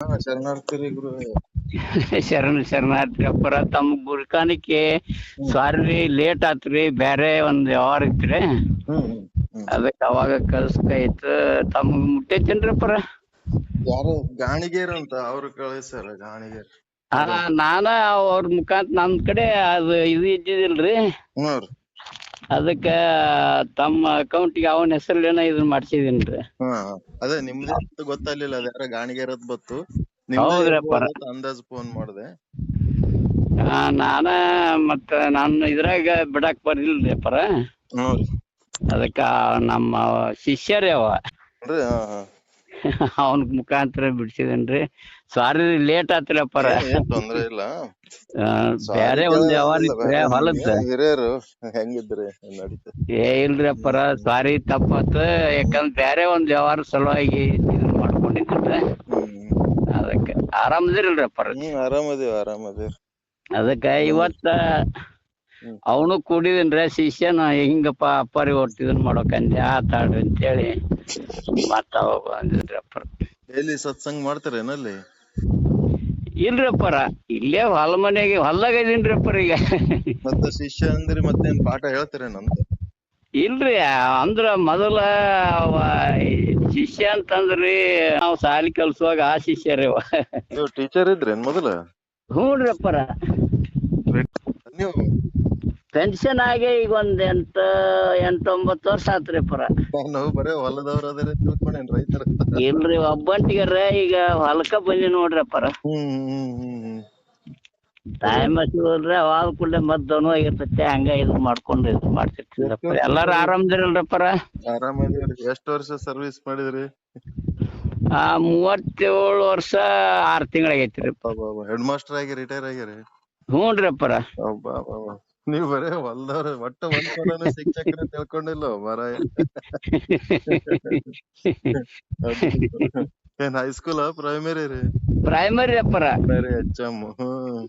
ಹಾ ಶರಣಾರ್ಥಿ ಗುರು. ಶರಣ ಶರಣಾರ್ಥಿ ಅಪ್ಪರ ತಮ್ಮ ಗುರ್ಕಾನಿಕೆ ಸಾರಿ ಲೇಟ್ ಆತ್ರಿ ಬ್ಯಾರೆ ಒಂದ್ ವ್ಯವಹಾರ ಇತ್ರಿ. ಹ್ಮ್ ಹ್ಮ್ ಹ್ಮ್. ಅದಕ್ಕ ಅವಾಗ ಕಳ್ಸ್ಕಾಯ್ತು ತಮ್ಗ್ ಮುಟ್ಟೈತೇನ್ರಿಪ್ಪರ ಯಾರು? ಗಾಣಿಗೇರ್ ಅಂತ ಅವ್ರು ಕಳಿಸ್ಯಾರ ಗಾಣಿಗೇರ್. ಹಾ ನಾನ ಅವ್ರ ಮುಖಾಂತರ ನಮ್ ಕಡೆ ಅದು ಇದು ಇದ್ದಿದಿಲ್ರಿ. ಹ್ಞೂ ರೀ ಅದಕ್ಕ ತಮ್ಮ ಅಕೌಂಟಿಗೆ ಅವನ ಹೆಸರಲ್ಲೇನ ಇದನ್ನ ಮಾಡ್ಸಿದೀನ್ರಿ. ಹಾ ಅದೇ ನಿಮ್ದು ಅಂತ ಗೊತ್ತಾಗ್ಲಿಲ್ಲ ಅದ ಯಾರ ಗಾಣಿಗೇರ್ ಅಂತ ಬತ್ತು ಅಂದಾಜ್ ಫೋನ್ ಮಾಡ್ದೆ. ಆ, ನಾನ ಮತ್ತ ನಾನು ಇದ್ರಾಗ ಬಿಡಾಕ್ ಬರ್ಲಿಲ್ರಿ ಅಪ್ಪರ. ಹ್ಞೂ ರೀ ಅದಕ್ಕ ನಮ್ಮ ಶಿಷ್ಯರೇ ಅವ. ಅಂದ್ರೆ ಹಾ ಹಾ. ಅವನ ಮುಖಾಂತರ ಬಿಡ್ಸಿದೇನ್ರಿ? ಸಾರಿ ಲೇಟ್ ಆತ್ರಿ ಅಪ್ಪಾರ. ಏನ್- ತೊಂದ್ರೆ ಇಲ್ಲ. ಬ್ಯಾರೆ ಒಂದ್ ವ್ಯವಹಾರ ಹೊಲದ. ಹಿರಿಯರು ಹೆಂಗಿದ್ರಿ ನಡೀತು? ಏ ಇಲ್ರಿ ಅಪ್ಪರ ಸಾರಿ ತಪ್ಪಾತ. ಯಾಕಂದ್ರ ಬ್ಯಾರೆ ಒಂದ್ ವ್ಯವಹಾರ ಸಲುವಾಗಿ ಇದು ಮಾಡ್ಕೊಂಡಿದ್ದೆ ಅದಕ್ಕೆ ಆರಾಮದಿರಲ್ರಿ ಅಪ್ಪರ. ಹ್ಮ್ ಆರಾಮದೇವ್ ಆರಾಮದೇವ್. ಅದಕ್ಕ ಇವತ್ತ. ಅವನು ಕೂಡಿದನ್ರಿ ಶಿಷ್ಯನ ಹಿಂಗಪ್ಪ ಅಪ್ಪಾರಿ ಒಟ್ಟು ಇದನ್ ಮಾಡೋಕಂದೆ ಆತಾಡ್ರಿ ಅಂತೇಳಿ ಮತ್ತ ಅವಾಗ ಬಂದಿದ್ರಿ ಅಪ್ಪರ ಡೈಲಿ ಸತ್ಸಂಗ ಮಾಡ್ತಾರೇನಲ್ಲಿ ಇಲ್ರಿ ಅಪ್ಪರ ಇಲ್ಲೇ ಹೊಲ ಮನೆಗೆ ಹೊಲ್ದಾಗ ಇದೀನ್ರಿ ಅಪ್ಪರ ಈಗ. ಮತ್ತೆ ಶಿಷ್ಯ ಅಂದ್ರಿ ಮತ್ತೇನ್ ಪಾಠ ಹೇಳ್ತಾರೇನಂತ ಇಲ್ರಿ ಅಂದ್ರ ಮೊದಲ ಅವ ಶಿಷ್ಯ ಅಂತಂದ್ರಿ ನಾವ್ ಸಾಲಿ ಕಲ್ಸುವಾಗ ಆ ಶಿಷ್ಯರಿ ಅವ. ನೀವು ಟೀಚರ್ ಇದ್ರೇನ್ ಮೊದಲ? ಹ್ಞೂನ್ರಿ ಅಪ್ಪರ ನೀವು ಪೆನ್ಷನ್ ಆಗಿ ಈಗ ಒಂದ್ ಎಂಟ ಎಂಟೊಂಬತ್ತು ವರ್ಷ ಆತ್ರಿ ಪರ. ನಾವು ಬರೇ ಹೊಲದವ್ರ ಅದೇ ತಿಳ್ಕೊಂಡೇನ್ ರೈತರ? ಇಲ್ರಿ ಒಬ್ಬಂಟಿಗರ ಈಗ ಹೊಲಕ್ಕ ಬಂದಿ ನೋಡ್ರಿ ಹ್ಮ್ ಟೈಮ್ ಹಚ್ಚಿದ್ರಿ ಅವಾಗ ಕೂಡಲೇ ಮತ್ ದನು ಆಗಿರ್ತೈತಿ ಹಂಗ ಇದು ಮಾಡ್ಕೊಂಡು ಇದ್ ಮಾಡ್ತಿರ್ತೀವಿ ಎಲ್ಲಾರು ಆರಾಮದಿರಲ್ರಿ ಅಪ್ಪರ ಎಷ್ಟು ಎಷ್ಟ್ ವರ್ಷ ಸರ್ವಿಸ್ ಮಾಡಿದ್ರಿ? ಆ ಮೂವತ್ತೇಳು ವರ್ಷ ಆರ್ ತಿಂಗಳಾಗೈತ್ರಿ ಹೆಡ್ ಮಾಸ್ಟರ್ ಆಗಿ ರಿಟೈರ್ ಆಗಿರಿ? ಹ್ಞೂನ್ರಿ ಅಪ್ಪರ. ನೀವ್ ಬರೇ ಹೊಲ್ದವ್ರ ಒಟ್ಟ ಒಂದ್ ಸಲನು ಶಿಕ್ಷಕರ ತಿಳ್ಕೊಂಡಿಲ್ಲ ಮಾರಾಯ ಏನ್? ಹೈಸ್ಕೂಲ್ ಪ್ರೈಮರಿ ರೀ? ಪ್ರೈಮರಿ ಅಪ್ಪರ. ಪ್ರೈಮರಿ ಎಚ್ ಎಂ ಹ್ಮ್.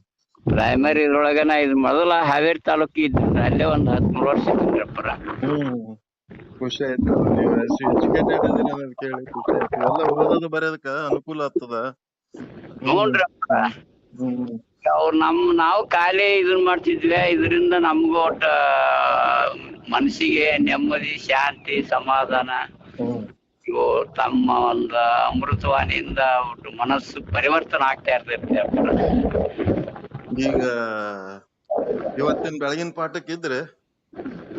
ಪ್ರೈಮರಿ ಇದ್ರೊಳಗನ ಇದು ಮೊದಲ ಹಾವೇರಿ ತಾಲೂಕಿ ಇದ್ದ ಅಲ್ಲೇ ಒಂದ್ ಹತ್ಮೂರು ವರ್ಷ ಇದ್ರಪ್ಪರ ಖುಷಿ ಆಯ್ತು ನೀವು ಎಜುಕೇಟೆಡ್ ಇದೀನಿ ಅನ್ನೋದು ಕೇಳಿ ಖುಷಿ ಆಯ್ತು. ಎಲ್ಲ ಓದೋದು ಬರೆಯೋದಕ್ಕ ಅನುಕೂಲ ಆಗ್ತದ? ಹ್ಮ್. ಅವ್ರ ನಮ್ ನಾವು ಖಾಲಿ ಇದನ್ ಮಾಡ್ತಿದ್ವಿ ಇದರಿಂದ ನಮ್ಗೂ ಒಟ್ಟ ಮನಸ್ಸಿಗೆ ನೆಮ್ಮದಿ ಶಾಂತಿ ಸಮಾಧಾನ. ಇವು ತಮ್ಮ ಒಂದು ಅಮೃತವಾಣಿಯಿಂದ ಒಟ್ಟು ಮನಸ್ಸು ಪರಿವರ್ತನೆ ಆಗ್ತಾ ಇರ್ತೈತೆ ಈಗ ಇವತ್ತಿನ ಬೆಳಗಿನ ಪಾಠಕ್ಕೆ ಇದ್ರೆ?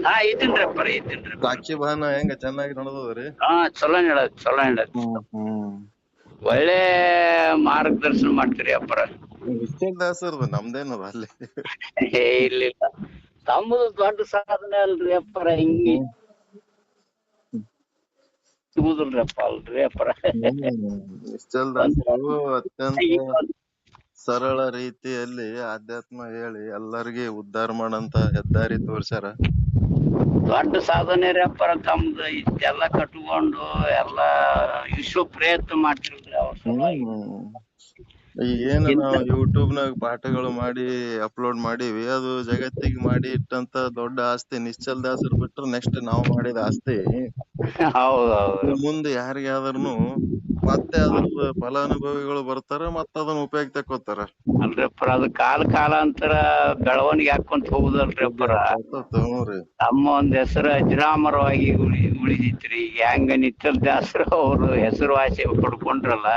ಹಾ ಇದ್ದೀನ್ರಿ ಅಪ್ಪರ ಇದ್ದೀನ್ರಿ ಸಾಕ್ಷಿ ಭಾನ ಹೆಂಗ ಚೆನ್ನಾಗಿ ನಡೆದದ್ರಿ ಹಾ ಚಲೋ ಹೇಳದ್ ಚಲೋ ಹ್ಮ್ ಒಳ್ಳೆ ಮಾರ್ಗದರ್ಶನ ಮಾಡ್ತೀರಿ ಅಪ್ಪರ ದಾಸರ್ದು ನಮ್ದೇನದ ಅಲ್ಲಿ. ಏ ಇಲ್ಲ ತಮ್ಮದು ದೊಡ್ಡ ಸಾಧನೆ ಅಲ್ರಿ ಅಪ್ಪರ ಹಿಂಗಿ. ಸಿಗುದಿಲ್ರಪ್ಪ ಅಲ್ರಿ ಅಪ್ಪರ. ವಿಶ್ವಲ್ ದಾಸರು ಅತ್ಯಂತ ಸರಳ ರೀತಿಯಲ್ಲಿ ಆಧ್ಯಾತ್ಮ ಹೇಳಿ ಎಲ್ಲರಿಗೆ ಉದ್ಧಾರ ಮಾಡಂತ ಹೆದ್ದಾರಿ ತೋರ್ಸ್ಯಾರ. ದೊಡ್ಡ ಸಾಧನೆ ರೀ ಅಪ್ಪರ ತಮ್ದು. ಇಷ್ಟೆಲ್ಲ ಕಟ್ಕೊಂಡು ಎಲ್ಲ ವಿಶ್ವ ಪ್ರಯತ್ನ ಮಾಡ್ತಿರ್ತಾರೆ ಅವ್ರ ಸಲುವಾಗಿ. ಈ ಏನ್ ನಾವು ಯೂಟ್ಯೂಬ್ ನಾಗ ಪಾಠಗಳು ಮಾಡಿ ಅಪ್ಲೋಡ್ ಮಾಡಿವಿ. ಅದು ಜಗತ್ತಿಗೆ ಮಾಡಿ ಇಟ್ಟಂತ ದೊಡ್ಡ ಆಸ್ತಿ ನಿಶ್ಚಲ್ ದಾಸರು ಬಿಟ್ರೆ ನೆಕ್ಸ್ಟ್ ನಾವು ಮಾಡಿದ ಆಸ್ತಿ. ಮುಂದೆ ಯಾರಿಗಾದ್ರೂ ಮತ್ತೆ ಅದ್ರ ಫಲಾನುಭವಿಗಳು ಬರ್ತಾರ ಮತ್ತ ಅದನ್ನ ಉಪಯೋಗ ತಕ್ಕೋತಾರ ಅಲ್ರಿ ಅಪ್ಪರ ಅದು ಕಾಲ ಕಾಲಾಂತರ ಬೆಳವಣಿಗೆ ಹಾಕೊಂತ ಹೋಗುದಲ್ರಿ ಅಪ್ಪರ ತಮ್ಮ ಒಂದ್ ಹೆಸರು ಅಜರಾಮರವಾಗಿ ಉಳಿ ಉಳಿದಿತ್ರಿ. ಈಗ ಹೆಂಗ ನಿತ್ಯಲ್ ದಾಸರು ಅವರು ಹೆಸರುವಾಸಿ ಪಡ್ಕೊಂಡ್ರಲ್ಲ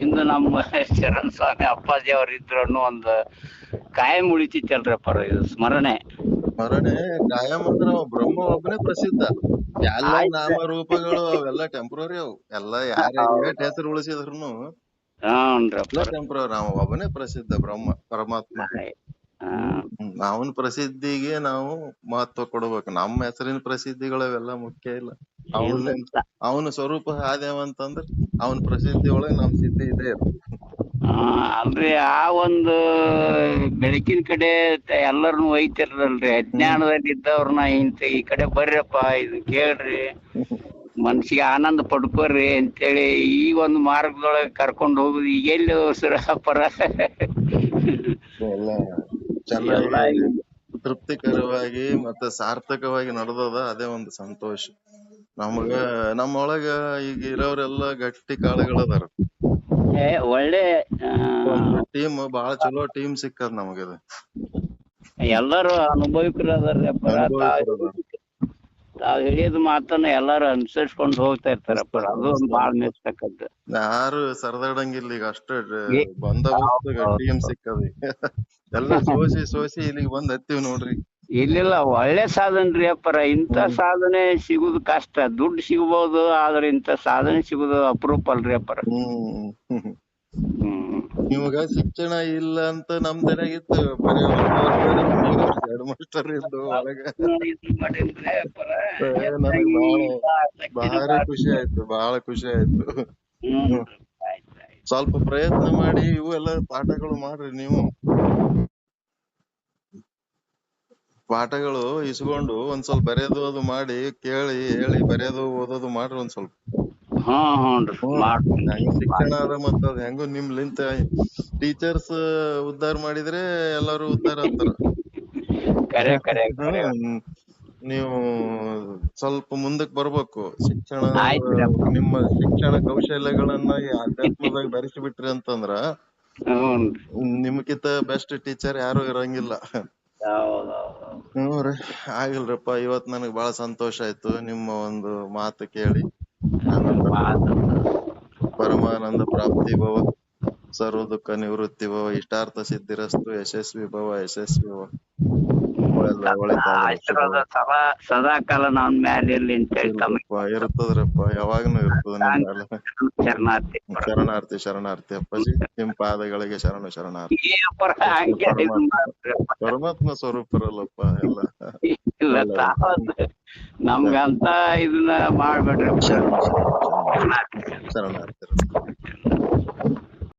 ಇಂದು ನಮ್ಮ ಶರಣ್ ಸ್ವಾಮಿ ಅಪ್ಪಾಜಿ ಅವ್ರ ಇದ್ರು ಅನ್ನೋ ಒಂದು ಕಾಯಂ ಉಳಿತಿತ್ತಲ್ರಿ ಅಪ್ಪರ ಇದು ಸ್ಮರಣೆ. ಸ್ಮರಣೆ ಕಾಯಂ ಅಂದ್ರ ಅವ ಬ್ರಹ್ಮ ಒಬ್ಬನೇ ಪ್ರಸಿದ್ಧ. ಎಲ್ಲ ನಾಮ ರೂಪಗಳು ಅವೆಲ್ಲ ಟೆಂಪ್ರರಿ ಅವು. ಎಲ್ಲ ಯಾರ ಹೆಸರು ಉಳಿಸಿದ್ರುನು ಹ್ಞೂನ್ರಿ ಎಲ್ಲ ಅಪ್ಪರ ಟೆಂಪ್ರರಿ ಅವ ಒಬ್ಬನೇ ಪ್ರಸಿದ್ಧ ಬ್ರಹ್ಮ ಪರಮಾತ್ಮ. ಹ್ಮ್ ಅವನ ಪ್ರಸಿದ್ಧಿಗೆ ನಾವು ಮಹತ್ವ ಕೊಡ್ಬೇಕು. ನಮ್ಮ ಹೆಸರಿನ ಪ್ರಸಿದ್ಧಿಗಳು ಅವೆಲ್ಲ ಮುಖ್ಯ ಇಲ್ಲ. ಅವನ ಅವನ ಸ್ವರೂಪ ಆದೇವ ಅಂತಂದ್ರ ಅವನ ಪ್ರಸಿದ್ಧಿ ನಮ್ಮ ನಮ್ ಸಿದ್ಧಿ ಇದೆ. ಅಲ್ರಿ, ಆ ಒಂದು ಬೆಳಕಿನ ಕಡೆ ಎಲ್ಲರೂ ಒಯ್ತಿರಲ್ರಿ ಅಜ್ಞಾನದಲ್ಲಿ ಇದ್ದವ್ರನ್ನ ಇಂತ ಈ ಕಡೆ ಬರ್ರಪ್ಪ, ಇದು ಕೇಳ್ರಿ. ಮನ್ಸಿಗೆ ಆನಂದ ಪಡ್ಕೋರಿ ಅಂತೇಳಿ ಈ ಒಂದು ಮಾರ್ಗದೊಳಗೆ ಕರ್ಕೊಂಡು ಹೋಗುದು ಎಲ್ಲಿ ಸುರಪರ ತೃಪ್ತಿಕರವಾಗಿ ಮತ್ತೆ ಸಾರ್ಥಕವಾಗಿ ನಡೆದದ ಅದೇ ಒಂದು ಸಂತೋಷ. ನಮಗ, ನಮ್ಮೊಳಗ ಈಗ ಇರೋರೆಲ್ಲ ಗಟ್ಟಿ ಕಾಳುಗಳದಾರ. ಒಳ್ಳೆ ಟೀಮ್ ಬಹಳ ಚಲೋ ಟೀಮ್ ಸಿಕ್ಕದ್ ನಮಗಿದು ಎಲ್ಲರೂ ಅನುಭವಿಕರು ಅದಾರಪ್ಪ. ತಾವ್ ಹೇಳಿದ ಮಾತನ್ನ ಎಲ್ಲಾರು ಅನುಸರಿಸ್ಕೊಂಡು ಹೋಗ್ತಾ ಇರ್ತಾರಪ್ಪ ಅದು ಒಂದ್ ಬಾಳ ಮೆಚ್ಚತಕ್ಕದ್ದು ಯಾರು ಸರದಾಡಂಗಿಲ್ಲ ಈಗ ಅಷ್ಟ ಬಂದ ಟೀಮ್ ಸಿಕ್ಕದ. ಎಲ್ಲ ಸೋಸಿ ಸೋಸಿ ಇಲ್ಲಿಗೆ ಬಂದ್ ಹತ್ತಿವ್ ನೋಡ್ರಿ. ಇಲ್ಲಿಲ್ಲ ಒಳ್ಳೆ ಸಾಧನೆ ಅಪ್ಪರ. ಇಂಥ ಸಾಧನೆ ಸಿಗುದು ಕಷ್ಟ. ದುಡ್ಡು ಸಿಗಬಹುದು ಆದ್ರೆ ಇಂಥ ಸಾಧನೆ ಸಿಗುದು ಅಪರೂಪ ಅಲ್ರಿ ಅಪ್ಪರ. ಹ್ಮ್ ನಿಮಗ ಶಿಕ್ಷಣ ಇಲ್ಲ ಅಂತ ನಮ್ ತಲೆಗಿತ್ತು ಬರೀ ಮಾಸ್ಟರ್ ಇದ್ದು ಒಳಗ. ಭಾರಿ ಖುಷಿ ಆಯ್ತು ಬಹಳ ಖುಷಿ ಆಯ್ತ್. ಸ್ವಲ್ಪ ಪ್ರಯತ್ನ ಮಾಡಿ ಇವು ಎಲ್ಲ ಪಾಠಗಳು ಮಾಡ್ರಿ ನೀವು. ಪಾಠಗಳು ಇಸ್ಕೊಂಡು ಒಂದ್ ಸ್ವಲ್ಪ ಬರೆಯೋದು ಅದು ಮಾಡಿ ಕೇಳಿ ಹೇಳಿ ಬರೆಯೋದು ಓದೋದು ಮಾಡ್ರಿ ಒಂದ್ ಸ್ವಲ್ಪ. ಹಾ ಮಾಡ್ತೀನಿ. ಶಿಕ್ಷಣ ಅದ ಮತ್ತ ಅದ್ ಹೆಂಗೋ ನಿಮ್ಲಿಂತ ಟೀಚರ್ಸ್ ಉದ್ದಾರ ಮಾಡಿದ್ರೆ ಎಲ್ಲಾರು ಉದ್ದಾರ ಆಗ್ತಾರ. ಕರೆ ಕರೆ ಕರೆ. ಹ್ಮ್. ನೀವು ಸ್ವಲ್ಪ ಮುಂದಕ್ ಬರ್ಬೇಕು. ಶಿಕ್ಷಣ ಆಯ್ತ್ರಿ ಅಪ್ಪ. ನಿಮ್ಮ ಶಿಕ್ಷಣ ಕೌಶಲ್ಯಗಳನ್ನ ಈ ಅಧ್ಯಾತ್ಮದಾಗ ಬೆರೆಸಿ ಬಿಟ್ರಿ ಅಂತಂದ್ರ ನಿಮ್ಕಿಂತ ಬೆಸ್ಟ್ ಟೀಚರ್ ಯಾರು ಇರಂಗಿಲ್ಲ. ಹೌದ್ ಹೌದ್ ಹೌದ್. ಹ್ಞೂ ಆಗಿಲ್ರಪ್ಪ, ಇವತ್ ನನಗ್ ಬಹಳ ಸಂತೋಷ ಆಯ್ತು ನಿಮ್ಮ ಒಂದು ಮಾತು ಕೇಳಿ ಪರಮಾನಂದ ಪ್ರಾಪ್ತಿ ಭವ ಸರ್ವ ದುಃಖ ನಿವೃತ್ತಿ ಭವ, ಇಷ್ಟಾರ್ಥ ಸಿದ್ಧಿರಸ್ತು ಯಶಸ್ವಿ ಭವ ಯಶಸ್ವಿ ಭವ ಒಳ್ಳೆ ಒಳ್ಳೆದಾಗಲಿ ಆಶೀರ್ವಾದ ಸದಾ ಸದಾ ಕಾಲ ನಾನ್ ಮ್ಯಾಲ ಇರ್ಲಿ ಅಂತ ಹೇಳಿ ಇರ್ತದ್ರಪ್ಪ ಯಾವಾಗ್ನು ಇರ್ತದ ಶರಣಾರ್ಥಿ ಶರಣಾರ್ಥಿ ಶರಣಾರ್ಥಿ ಅಪ್ಪಾಜಿ. ನಿಮ್ ಪಾದಗಳಿಗೆ ಶರಣು ಶರಣಾರ್ಥಿ. ಪರಮಾತ್ಮ ಸ್ವರೂಪರಲ್ಲಪ್ಪ ಎಲ್ಲ. ಇಲ್ಲ ನಮ್ಗಂತ ಇದನ್ನ ಮಾಡ್ಬೇಡ್ರಿ ಶರಣಾರ್ಥಿ ಶರಣಾರ್ಥಿ.